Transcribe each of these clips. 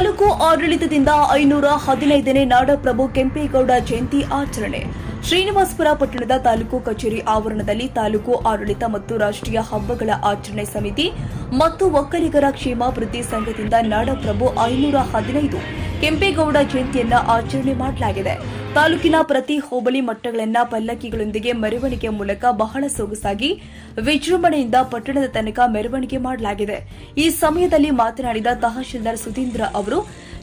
ತಾಲೂಕು ಆಡಳಿತದಿಂದ ಐನೂರ ಹದಿನೈದನೇ ನಾಡಪ್ರಭು ಕೆಂಪೇಗೌಡ ಜಯಂತಿ ಆಚರಣೆ. ಶ್ರೀನಿವಾಸಪುರ ಪಟ್ಟಣದ ತಾಲೂಕು ಕಚೇರಿ ಆವರಣದಲ್ಲಿ ತಾಲೂಕು ಆಡಳಿತ ಮತ್ತು ರಾಷ್ಟ್ರೀಯ ಹಬ್ಬಗಳ ಆಚರಣೆ ಸಮಿತಿ ಮತ್ತು ಒಕ್ಕಲಿಗರ ಕ್ಷೇಮಾಭಿವೃದ್ಧಿ ಸಂಘದಿಂದ ನಾಡಪ್ರಭು ಐನೂರ ಹದಿನೈದು ಕೆಂಪೇಗೌಡ ಜಯಂತಿಯನ್ನ ಆಚರಣೆ ಮಾಡಲಾಗಿದೆ. ತಾಲೂಕಿನ ಪ್ರತಿ ಹೋಬಳಿ ಮಟ್ಟಗಳನ್ನ ಪಲ್ಲಕ್ಕಿಗಳೊಂದಿಗೆ ಮೆರವಣಿಗೆ ಮೂಲಕ ಬಹಳ ಸೊಗಸಾಗಿ ವಿಜೃಂಭಣೆಯಿಂದ ಪಟ್ಟಣದ ತನಕ ಮೆರವಣಿಗೆ ಮಾಡಲಾಗಿದೆ. ಈ ಸಮಯದಲ್ಲಿ ಮಾತನಾಡಿದ ತಹಶೀಲ್ದಾರ್ ಸುಧೀಂದ್ರ ಅವರು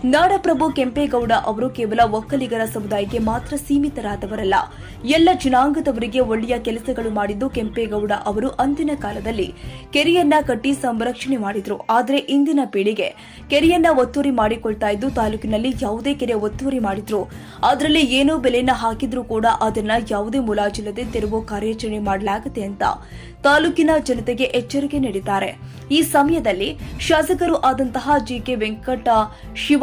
ನಾಡಪ್ರಭು ಕೆಂಪೇಗೌಡ ಅವರು ಕೇವಲ ಒಕ್ಕಲಿಗರ ಸಮುದಾಯಕ್ಕೆ ಮಾತ್ರ ಸೀಮಿತರಾದವರಲ್ಲ. ಎಲ್ಲ ಜನಾಂಗದವರಿಗೆ ಒಳ್ಳೆಯ ಕೆಲಸಗಳು ಮಾಡಿದ್ದು ಕೆಂಪೇಗೌಡ ಅವರು ಅಂದಿನ ಕಾಲದಲ್ಲಿ. ಕೆರೆಯನ್ನ ಕಟ್ಟಿ ಸಂರಕ್ಷಣೆ ಮಾಡಿದ್ರು. ಆದರೆ ಇಂದಿನ ಪೀಳಿಗೆ ಕೆರೆಯನ್ನ ಒತ್ತುವರಿ ಮಾಡಿಕೊಳ್ತಾ ಇದ್ದು ತಾಲೂಕಿನಲ್ಲಿ ಯಾವುದೇ ಕೆರೆ ಒತ್ತುವರಿ ಮಾಡಿದ್ರು. ಅದರಲ್ಲಿ ಏನೋ ಬೆಲೆಯನ್ನ ಹಾಕಿದ್ರೂ ಕೂಡ ಅದನ್ನ ಯಾವುದೇ ಮುಲಾಜಿಲ್ಲದೆ ತೆರವು ಕಾರ್ಯಾಚರಣೆ ಮಾಡಲಾಗುತ್ತೆ ಅಂತ ತಾಲೂಕಿನ ಜನತೆಗೆ ಎಚ್ಚರಿಕೆ ನೀಡಿದ್ದಾರೆ. ಈ ಸಮಯದಲ್ಲಿ ಶಾಸಕರು ಆದಂತಹ ಜಿಕೆ ವೆಂಕಟ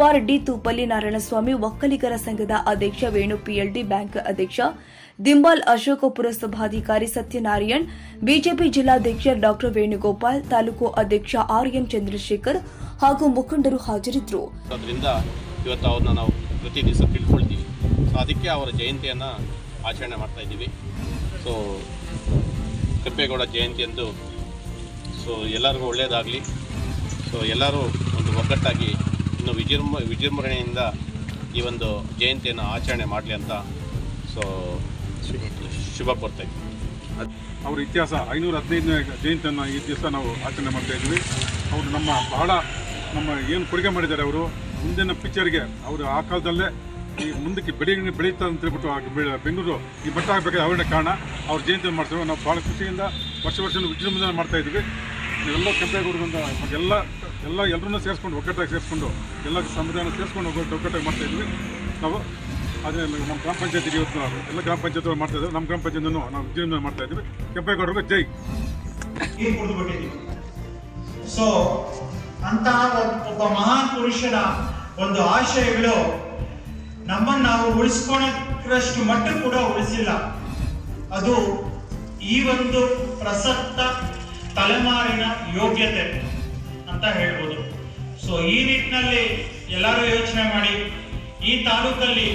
ಶಿವಾರೆಡ್ಡಿ ತೂಪಲ್ಲಿ ನಾರಾಯಣಸ್ವಾಮಿ ಒಕ್ಕಲಿಗರ ಸಂಘದ ಅಧ್ಯಕ್ಷ ವೇಣು ಪಿಎಲ್ಡಿ ಬ್ಯಾಂಕ್ ಅಧ್ಯಕ್ಷ ದಿಂಬಾಲ್ ಅಶೋಕ ಪುರಸಭಾಧಿಕಾರಿ ಸತ್ಯನಾರಾಯಣ್, ಬಿಜೆಪಿ ಜಿಲ್ಲಾಧ್ಯಕ್ಷ ಡಾಕ್ಟರ್ ವೇಣುಗೋಪಾಲ್, ತಾಲೂಕು ಅಧ್ಯಕ್ಷ ಆರ್ ಎನ್ ಚಂದ್ರಶೇಖರ್ ಹಾಗೂ ಮುಖಂಡರು ಹಾಜರಿದ್ದರು. ಅದರಿಂದ ನಾವು ತಿಳ್ಕೊಳ್ತೀವಿ. ಸೊ ಅದಕ್ಕೆ ಅವರ ಜಯಂತಿಯನ್ನು ಆಚರಣೆ ಮಾಡ್ತಾ ಇದ್ದೀವಿ. ಸೊ ಕೆಂಪೇಗೌಡ ಜಯಂತಿಯಂದು ಸೊ ಎಲ್ಲರಿಗೂ ಒಳ್ಳೆಯದಾಗಲಿ ಸೊ ಎಲ್ಲರೂ ಒಂದು ಒಗ್ಗಟ್ಟಾಗಿ ಇನ್ನು ವಿಜೃಂಭ, ವಿಜೃಂಭಣೆಯಿಂದ ಈ ಒಂದು ಜಯಂತಿಯನ್ನು ಆಚರಣೆ ಮಾಡಲಿ ಅಂತ ಸೊ ಶುಭ ಕೋರ್ತಾ ಇದ್ದೀವಿ ಅವರ ಇತಿಹಾಸ, ಐನೂರ ಹದಿನೈದನೇ ಜಯಂತಿಯನ್ನು ಈ ದಿವಸ ನಾವು ಆಚರಣೆ ಮಾಡ್ತಾ ಇದ್ವಿ ಅವರು ನಮ್ಮ ಬಹಳ, ನಮ್ಮ ಏನು ಕೊಡುಗೆ ಮಾಡಿದ್ದಾರೆ ಅವರು, ಮುಂದಿನ ಪಿಕ್ಚರ್ಗೆ ಅವರು ಆ ಕಾಲದಲ್ಲೇ ಈ ಮುಂದಕ್ಕೆ ಬೆಳೆ, ಬೆಳೀತಾ ಅಂತ ಹೇಳ್ಬಿಟ್ಟು ಬೆಂಗಳೂರು ಈ ಬೆಟ್ಟ ಆಗಬೇಕಾದ್ರೆ ಅವರೇ ಕಾರಣ, ಅವ್ರ ಜಯಂತಿಯನ್ನು ಮಾಡ್ತೇವೆ ನಾವು ಭಾಳ ಖುಷಿಯಿಂದ ವರ್ಷ ವರ್ಷ ವಿಜೃಂಭಣೆ ಮಾಡ್ತಾ ಇದ್ವಿ ನೀವೆಲ್ಲ ಕೆಂಪೇಗೌಡರಿಂದ ಎಲ್ಲ ಎಲ್ಲ ಎಲ್ಲರನ್ನೂ ಸೇರಿಸ್ಕೊಂಡು ಒಗ್ಗಟ್ಟಾಗಿ ಸೇರಿಸ್ಕೊಂಡು ಎಲ್ಲ ಸಂವಿಧಾನ ಸೇರಿಸ್ಕೊಂಡು ಒಗ್ಗಟ್ಟು ಮಾಡ್ತಾ ಇದ್ವಿ. ನಾವು ಅದೇ ನಮ್ಮ ಗ್ರಾಮ ಪಂಚಾಯತಿಗೆ ಇವತ್ತು ನಾವು ಎಲ್ಲ ಗ್ರಾಮ ಪಂಚಾಯತ್ ಮಾಡ್ತಾ ನಮ್ಮ ಗ್ರಾಮ ಪಂಚಾಯತ್ನೂ ನಾವು ಜೀವನ ಮಾಡ್ತಾ ಇದ್ವಿ ಕೆಂಪೇಗೌಡರಿಗೆ ಜೈ. ಸೊ ಅಂತಹ ಒಬ್- ಒಬ್ಬ ಮಹಾನ್ ಪುರುಷನ ಒಂದು ಆಶಯಗಳು ನಮ್ಮನ್ನು ನಾವು ಉಳಿಸ್ಕೊಳ್ಳೋಷ್ಟು ಮಟ್ಟ ಕೂಡ ಉಳಿಸಿಲ್ಲ. ಅದು ಈ ಒಂದು ಪ್ರಸಕ್ತ ತಲೆಮಾರಿನ ಯೋಗ್ಯತೆ. ಅಂತ ಹೇಳ್ಬೋದು. ಸೊ ಈ ನಿಟ್ಟಿನಲ್ಲಿ ಎಲ್ಲರೂ ಯೋಚನೆ ಮಾಡಿ. ಈ ತಾಲೂಕಲ್ಲಿ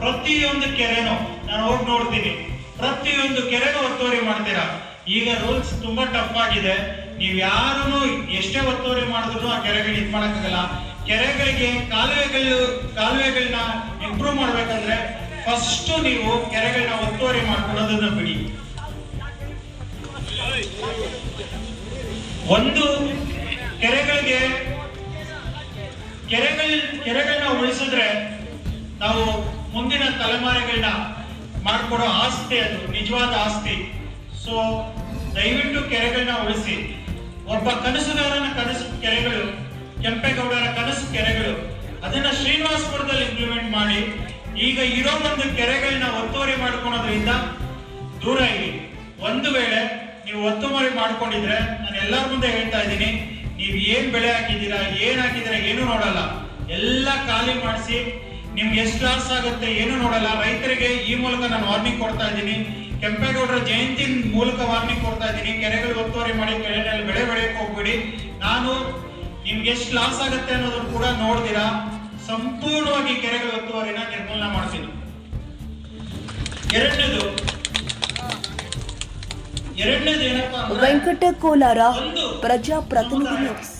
ಪ್ರತಿಯೊಂದು ಕೆರೆನೂ ನಾನು ಹೋಗಿ ನೋಡ್ತೀನಿ. ಪ್ರತಿಯೊಂದು ಕೆರೆನೂ ಒತ್ತುವರಿ ಮಾಡ್ತೀರಾ? ಈಗ ರೂಲ್ಸ್ ತುಂಬಾ ಟಫ್ ಆಗಿದೆ. ನೀವು ಯಾರೂ ಎಷ್ಟೇ ಒತ್ತುವರಿ ಮಾಡಿದ್ರು ಆ ಕೆರೆಗಳು ಇದು ಮಾಡೋಕ್ಕಾಗಲ್ಲ. ಕೆರೆಗಳಿಗೆ ಕಾಲುವೆಗಳು ಕಾಲುವೆಗಳನ್ನ ಇಂಪ್ರೂವ್ ಮಾಡ್ಬೇಕಂದ್ರೆ ಫಸ್ಟ್ ನೀವು ಕೆರೆಗಳನ್ನ ಒತ್ತುವರಿ ಮಾಡ್ಕೊಳ್ಳೋದನ್ನ ಬಿಡಿ. ಒಂದು ಕೆರೆಗಳಿಗೆ ಕೆರೆಗಳ, ಕೆರೆಗಳನ್ನ ಉಳಿಸಿದ್ರೆ ನಾವು ಮುಂದಿನ ತಲೆಮಾರಿಗಳನ್ನ ಮಾಡ್ಕೊಡೋ ಆಸ್ತಿ ಅದು, ನಿಜವಾದ ಆಸ್ತಿ. ಸೊ ದಯವಿಟ್ಟು ಕೆರೆಗಳನ್ನ ಉಳಿಸಿ. ಒಬ್ಬ ಕನಸುಗಾರನ ಕನಸು ಕೆರೆಗಳು, ಕೆಂಪೇಗೌಡರ ಕನಸು ಕೆರೆಗಳು, ಅದನ್ನ ಶ್ರೀನಿವಾಸಪುರದಲ್ಲಿ ಇಂಪ್ಲಿಮೆಂಟ್ ಮಾಡಿ, ಈಗ ಇರೋ ಒಂದು ಕೆರೆಗಳನ್ನ ಒತ್ತುವರಿ ಮಾಡ್ಕೊಳೋದ್ರಿಂದ ದೂರ ಇರಿ. ಒಂದು ವೇಳೆ ನೀವು ಒತ್ತುವರಿ ಮಾಡ್ಕೊಂಡಿದ್ರೆ, ನಾನು ಎಲ್ಲರ ಮುಂದೆ ಹೇಳ್ತಾ ಇದ್ದೀನಿ ನೀವು ಏನ್ ಬೆಳೆ ಹಾಕಿದ್ದೀರಾ, ಏನ್ ಹಾಕಿದ್ದೀರಾ ಏನು ನೋಡಲ್ಲ. ಎಲ್ಲ ಖಾಲಿ ಮಾಡಿಸಿ ನಿಮ್ಗೆ ಎಷ್ಟು ಲಾಸ್ ಆಗುತ್ತೆ ಏನು ನೋಡಲ್ಲ. ರೈತರಿಗೆ ಈ ಮೂಲಕ ನಾನು ವಾರ್ನಿಂಗ್ ಕೊಡ್ತಾ ಇದ್ದೀನಿ. ಕೆಂಪೇಗೌಡರ ಜಯಂತಿ ಮೂಲಕ ವಾರ್ನಿಂಗ್ ಕೊಡ್ತಾ ಇದ್ದೀನಿ. ಕೆರೆಗಳು ಒತ್ತುವರಿ ಮಾಡಿ ಕೆರೆಯಲ್ಲಿ ಬೆಳೆ ಬೆಳೆಯಕ್ಕೆ ಹೋಗ್ಬೇಡಿ. ನಾನು ನಿಮ್ಗೆ ಎಷ್ಟು ಲಾಸ್ ಆಗುತ್ತೆ ಅನ್ನೋದನ್ನ ಕೂಡ ನೋಡ್ದಿರಾ. ಸಂಪೂರ್ಣವಾಗಿ ಕೆರೆಗಳ ಒತ್ತುವರಿನ ನಿರ್ಮೂಲನೆ ಮಾಡ್ತೀನಿ. ಎರಡನೇದು ವೆಂಕಟ ಕೋಲಾರ ಪ್ರಜಾಪ್ರತಿನಿಧಿ ನ್ಯೂಸ್